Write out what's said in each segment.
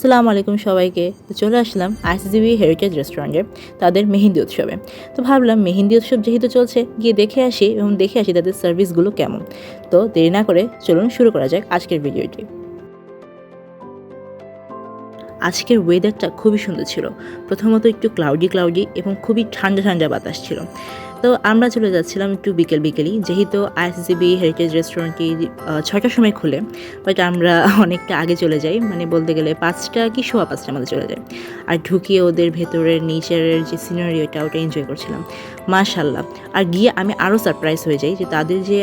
সালাম আলাইকুম সবাইকে। তো চলে আসলাম আইসিজিবি হেরিটেজ রেস্টুরেন্টে তাদের মেহেন্দি উৎসবে। তো ভাবলাম মেহেন্দি উৎসব যেহেতু চলছে, গিয়ে দেখে আসি এবং দেখে আসি তাদের সার্ভিসগুলো কেমন। তো দেরি না করে চলুন শুরু করা যাক আজকের ভিডিওটি আজকের ওয়েদারটা খুবই সুন্দর ছিল। প্রথমত একটু ক্লাউডি ক্লাউডি এবং খুবই ঠান্ডা ঠান্ডা বাতাস ছিল। তো আমরা চলে যাচ্ছিলাম একটু বিকেল, বিকেলই। যেহেতু আইসিসিবি হেরিটেজ রেস্টুরেন্টটি ছটার সময় খুলে বাট আমরা অনেকটা আগে চলে যাই। মানে বলতে গেলে পাঁচটা কি সোয়া পাঁচটা আমাদের চলে যায় আর ঢুকিয়ে ওদের ভেতরের নেচারের যে সিনারি ওটা ওটা এনজয় করছিলাম। মাশাল্লাহ আর গিয়ে আমি আরও সারপ্রাইজ হয়ে যাই যে তাদের যে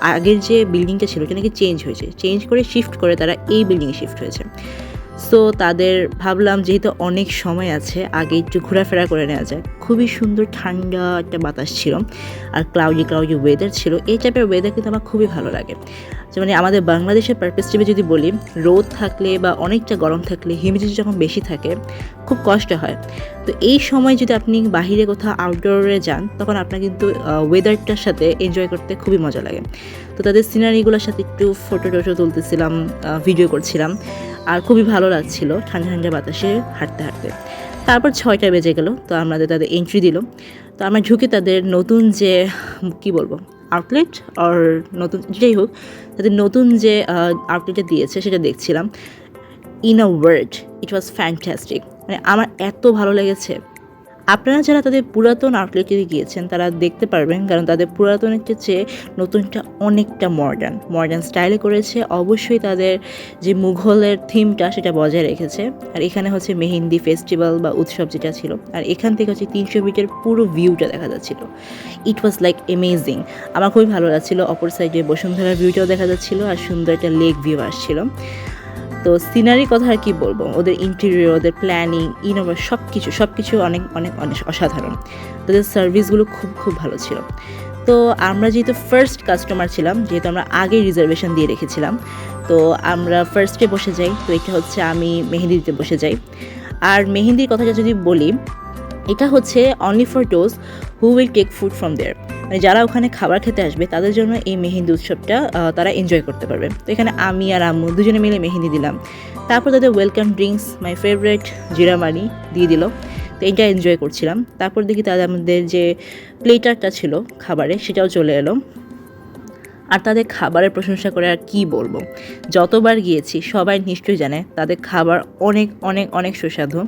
আগের যে বিল্ডিংটা ছিল, ওটা নাকি চেঞ্জ হয়েছে। চেঞ্জ করে শিফট করে তারা এই বিল্ডিংয়ে শিফট হয়েছে। সো তাদের ভাবলাম যেহেতু অনেক সময় আছে, আগে একটু ঘোরাফেরা করে নেওয়া যায় খুবই সুন্দর ঠান্ডা একটা বাতাস ছিল আর ক্লাউডি ক্লাউডি ওয়েদার ছিল। এই টাইপের ওয়েদার কিন্তু আমার খুবই ভালো লাগে। যেমন আমাদের বাংলাদেশের পারপেস্টিভে যদি বলি, রোদ থাকলে বা অনেকটা গরম থাকলে হিউমিডিটি যখন বেশি থাকে, খুব কষ্ট হয়। তো এই সময় যদি আপনি বাহিরে কোথাও আউটডোরে যান, তখন আপনার কিন্তু ওয়েদারটার সাথে এনজয় করতে খুবই মজা লাগে। তো তাদের সিনারিগুলোর সাথে একটু ফটো টটো তুলতেছিলাম ভিডিও করছিলাম। আর খুবই ভালো লাগছিল ঠান্ডা ঠান্ডা বাতাসে হাঁটতে হাঁটতে। তারপর ছয়টা বেজে গেল, তো আমাদের তাদের এন্ট্রি দিল তো আমরা ঢুকে তাদের নতুন যে, কি বলব আউটলেট আর নতুন যেই হোক, তাদের নতুন যে আউটলেটটা দিয়েছে সেটা দেখছিলাম। In a word it was fantastic মানে আমার এত ভালো লেগেছে। আপনারা যারা তাদের পুরাতন আউটলেটে গিয়েছেন, তারা দেখতে পারবেন, কারণ তাদের পুরাতনের চেয়ে নতুনটা অনেকটা মডার্ন মডার্ন স্টাইলে করেছে, অবশ্যই তাদের যে মুঘলের থিমটা সেটা বজায় রেখেছে। আর এখানে হচ্ছে মেহেন্দি ফেস্টিভ্যাল বা উৎসব যেটা ছিল, আর এখান থেকে হচ্ছে তিনশো মিটার পুরো ভিউটা দেখা যাচ্ছিল। ইট ওয়াজ লাইক অ্যামেজিং আমার খুবই ভালো লাগছিল, অপর সাইডে বসুন্ধরা ভিউটাও দেখা যাচ্ছিল, আর সুন্দর একটা লেক ভিউ আসছিল। তো সিনারি কথা আর কি বলব? ওদের ইন্টেরিয়র ওদের প্ল্যানিং ইনোভা সব কিছু সব কিছু অনেক অনেক অনেক অসাধারণ। তাদের সার্ভিসগুলো খুব খুব ভালো ছিল। তো আমরা যেহেতু ফার্স্ট কাস্টমার ছিলাম, যেহেতু আমরা আগে রিজার্ভেশন দিয়ে রেখেছিলাম, তো আমরা ফার্স্টে বসে যাই। তো এটা হচ্ছে আমি মেহেন্দি দিতে বসে যাই। আর মেহেন্দির কথাটা যদি বলি, এটা হচ্ছে only for those who will take food from there মানে যারা ওখানে খাবার খেতে আসবে, তাদের জন্য এই মেহেন্দি উৎসবটা তারা এনজয় করতে পারবে। তো এখানে আমি আর আম্মু দুজনে মিলে মেহেন্দি দিলাম। তারপর তাদের ওয়েলকাম ড্রিঙ্কস মাই ফেভারেট জিরামানি দিয়ে দিল। তো এটা এনজয় করছিলাম। তারপর দেখি তাদের আমাদের যে প্লেটারটা ছিল খাবারে, সেটাও চলে এলো। আর তাদের খাবারের প্রশংসা করে আর কি বলব? যতবার গিয়েছি, সবাই নিশ্চয়ই জানে তাদের খাবার অনেক অনেক অনেক সুস্বাদু।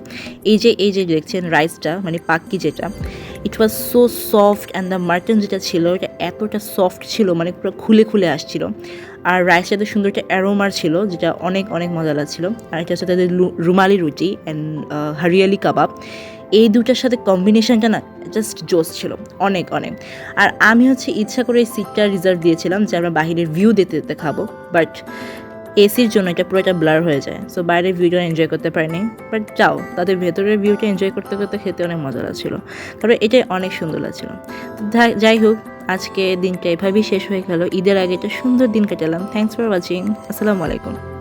এই যে এই যে দেখছেন রাইসটা মানে পাক্কি যেটা it was so soft and the mutton যেটা ছিল, এটা এতটা সফট ছিল মানে পুরো খুলে খুলে আসছিল। আর রাইসটাতে সুন্দর একটা অ্যারোমার ছিল, যেটা অনেক অনেক মজা লাগছিল। আর এটা হচ্ছে তাদের লু- রুমালি রুটি অ্যান্ড হারিয়ালি কাবাব, এই দুটার সাথে কম্বিনেশনটা না জাস্ট জোস ছিল। অনেক অনেক। আর আমি হচ্ছে ইচ্ছা করে এই সিটটা রিজার্ভ দিয়েছিলাম যে আমরা বাইরের ভিউ দিতে দিতে খাব বাট এসির জন্য এটা পুরোটা ব্লার হয়ে যায়। সো বাইরের ভিউটা এনজয় করতে পারিনি। বাট যাও, তাদের ভেতরের ভিউটা এনজয় করতে করতে খেতে অনেক মজা লাগছিল। তবে এটাই অনেক সুন্দর লাগছিল। যাই হোক, আজকে দিনটা এভাবেই শেষ হয়ে গেল। ঈদের আগে একটা সুন্দর দিন কাটালাম। থ্যাংকস ফর ওয়াচিং আসসালামু আলাইকুম।